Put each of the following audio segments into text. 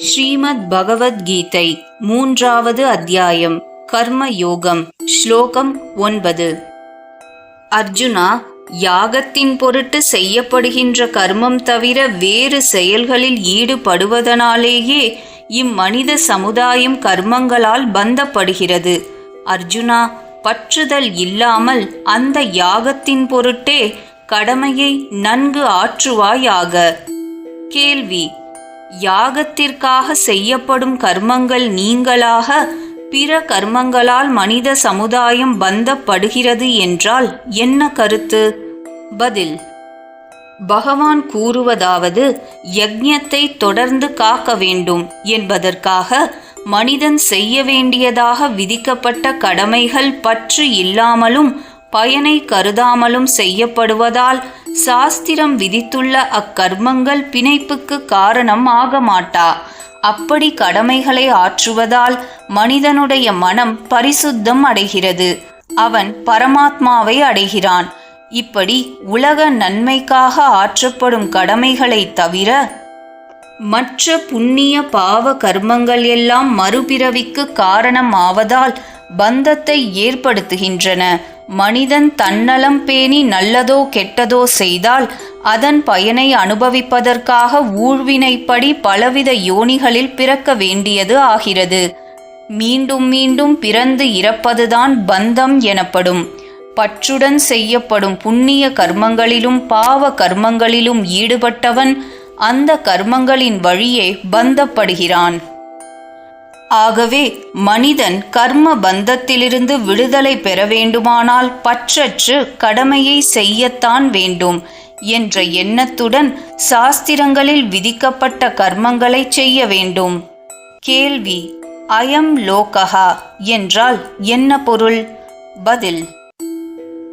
ஸ்ரீமத் பகவத்கீதை மூன்றாவது அத்தியாயம் கர்ம யோகம் ஸ்லோகம் ஒன்பது. அர்ஜுனா யாகத்தின் பொருட்டு செய்யப்படுகின்ற கர்மம் தவிர வேறு செயல்களில் ஈடுபடுவதனாலேயே இம்மனித சமுதாயம் கர்மங்களால் பந்தப்படுகிறது. அர்ஜுனா பற்றுதல் இல்லாமல் அந்த யாகத்தின் பொருட்டே கடமையை நன்கு ஆற்றுவாயாக. கேள்வி யாகத்திற்காக செய்யப்படும் கர்மங்கள் நீங்களாக பிற கர்மங்களால் மனித சமுதாயம் பந்தப்படுகிறது என்றால் என்ன கருத்து? பதில் பகவான் கூறுவதாவது யஜ்ஞத்தை தொடர்ந்து காக்க வேண்டும் என்பதற்காக மனிதன் செய்ய வேண்டியதாக விதிக்கப்பட்ட கடமைகள் பற்று இல்லாமலும் பயனை கருதாமலும் செய்யப்படுவதால் சாஸ்திரம் விதித்துள்ள அக்கர்மங்கள் பிணைப்புக்கு காரணம் ஆக மாட்டா அப்படி கடமைகளை ஆற்றுவதால் மனிதனுடைய மனம் பரிசுத்தம் அடைகிறது. அவன் பரமாத்மாவை அடைகிறான். இப்படி உலக நன்மைக்காக ஆற்றப்படும் கடமைகளை தவிர மற்ற புண்ணிய பாவ கர்மங்கள் எல்லாம் மறுபிறவிக்கு காரணம் ஆவதால் பந்தத்தை ஏற்படுத்துகின்றன. மனிதன் தன்னலம் பேணி நல்லதோ கெட்டதோ செய்தால் அதன் பயனை அனுபவிப்பதற்காக ஊழ்வினைப்படி பலவித யோனிகளில் பிறக்க வேண்டியது ஆகிறது. மீண்டும் மீண்டும் பிறந்து இறப்பதுதான் பந்தம் எனப்படும். பற்றுடன் செய்யப்படும் புண்ணிய கர்மங்களிலும் பாவ கர்மங்களிலும் ஈடுபட்டவன் அந்த கர்மங்களின் வழியே பந்தப்படுகிறான். ஆகவே மனிதன் கர்ம பந்தத்திலிருந்து விடுதலை பெற வேண்டுமானால் பற்றற்று கடமையை செய்யத்தான் வேண்டும் என்ற எண்ணத்துடன் சாஸ்திரங்களில் விதிக்கப்பட்ட கர்மங்களை செய்ய வேண்டும். கேள்வி அயம் லோகஹா என்றால் என்ன பொருள்? பதில்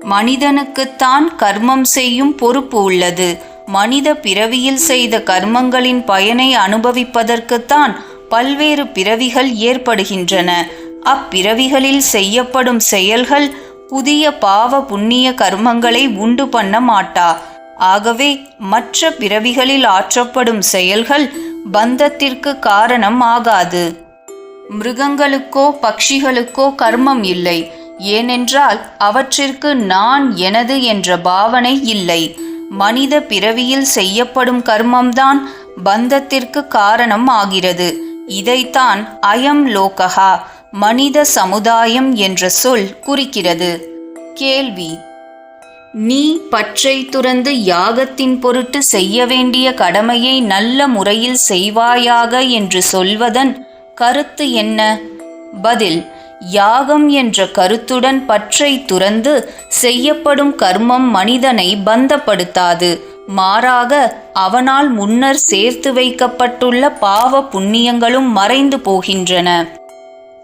மனிதனுக்குத்தான் கர்மம் செய்யும் பொறுப்பு உள்ளது. மனித பிறவியில் செய்த கர்மங்களின் பயனை அனுபவிப்பதற்குத்தான் பல்வேறு பிறவிகள் ஏற்படுகின்றன. அப்பிறவிகளில் செய்யப்படும் செயல்கள் புதிய பாவ புண்ணிய கர்மங்களை உண்டு பண்ண மாட்டா. ஆகவே மற்ற பிறவிகளில் ஆற்றப்படும் செயல்கள் பந்தத்திற்கு காரணம் ஆகாது. மிருகங்களுக்கோ பக்ஷிகளுக்கோ கர்மம் இல்லை. ஏனென்றால் அவற்றிற்கு நான் எனது என்ற பாவனை இல்லை. மனித பிறவியில் செய்யப்படும் கர்மம்தான் பந்தத்திற்கு காரணம் ஆகிறது. இதைத்தான் அயம் லோகஹா மனித சமுதாயம் என்ற சொல் குறிக்கிறது. கேள்வி நீ பற்றை துறந்து யாகத்தின் பொருட்டு செய்ய வேண்டிய கடமையை நல்ல முறையில் செய்வாயாக என்று சொல்வதன் கருத்து என்ன? பதில் யாகம் என்ற கருத்துடன் பற்றை துறந்து செய்யப்படும் கர்மம் மனிதனை பந்தப்படுத்தாது. மாறாக அவனால் முன்னர் சேர்த்து வைக்கப்பட்டுள்ள பாவ புண்ணியங்களும் மறைந்து போகின்றன.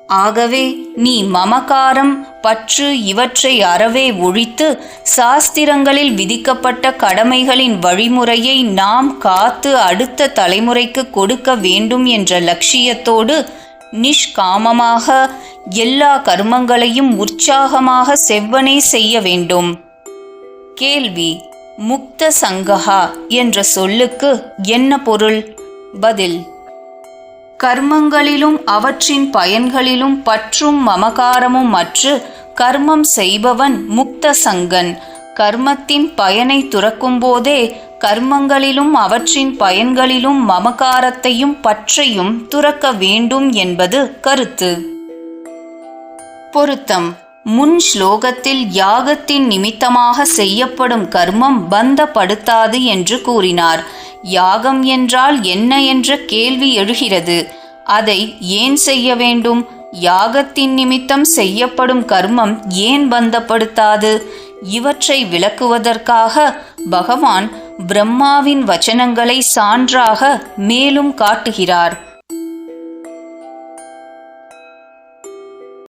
ஆகவே நீ மமகாரம் பற்று இவற்றை அறவே ஒழித்து சாஸ்திரங்களில் விதிக்கப்பட்ட கடமைகளின் வழிமுறையை நாம் காத்து அடுத்த தலைமுறைக்கு கொடுக்க வேண்டும் என்ற லட்சியத்தோடு நிஷ்காமமாக எல்லா கர்மங்களையும் உற்சாகமாக செவ்வனே செய்ய வேண்டும். கேள்வி முக்த சங்கஹா என்ற சொல்லுக்கு என்ன பொருள்? பதில் கர்மங்களிலும் அவற்றின் பயன்களிலும் பற்றும் மமகாரமும் மற்று கர்மம் செய்பவன் முக்த சங்கன் கர்மத்தின் பயனை துறக்கும்போதே கர்மங்களிலும் அவற்றின் பயன்களிலும் மமகாரத்தையும் பற்றையும் துறக்க வேண்டும் என்பது கருத்து. பொருத்தம் முன் ஸ்லோகத்தில் யாகத்தின் நிமித்தமாக செய்யப்படும் கர்மம் பந்தப்படுத்தாது என்று கூறினார். யாகம் என்றால் என்ன என்ற கேள்வி எழுகிறது. அதை ஏன் செய்ய வேண்டும்? யாகத்தின் நிமித்தம் செய்யப்படும் கர்மம் ஏன் பந்தப்படுத்தாது? இவற்றை விளக்குவதற்காக பகவான் பிரம்மாவின் வச்சனங்களை சான்றாக மேலும் காட்டுகிறார்.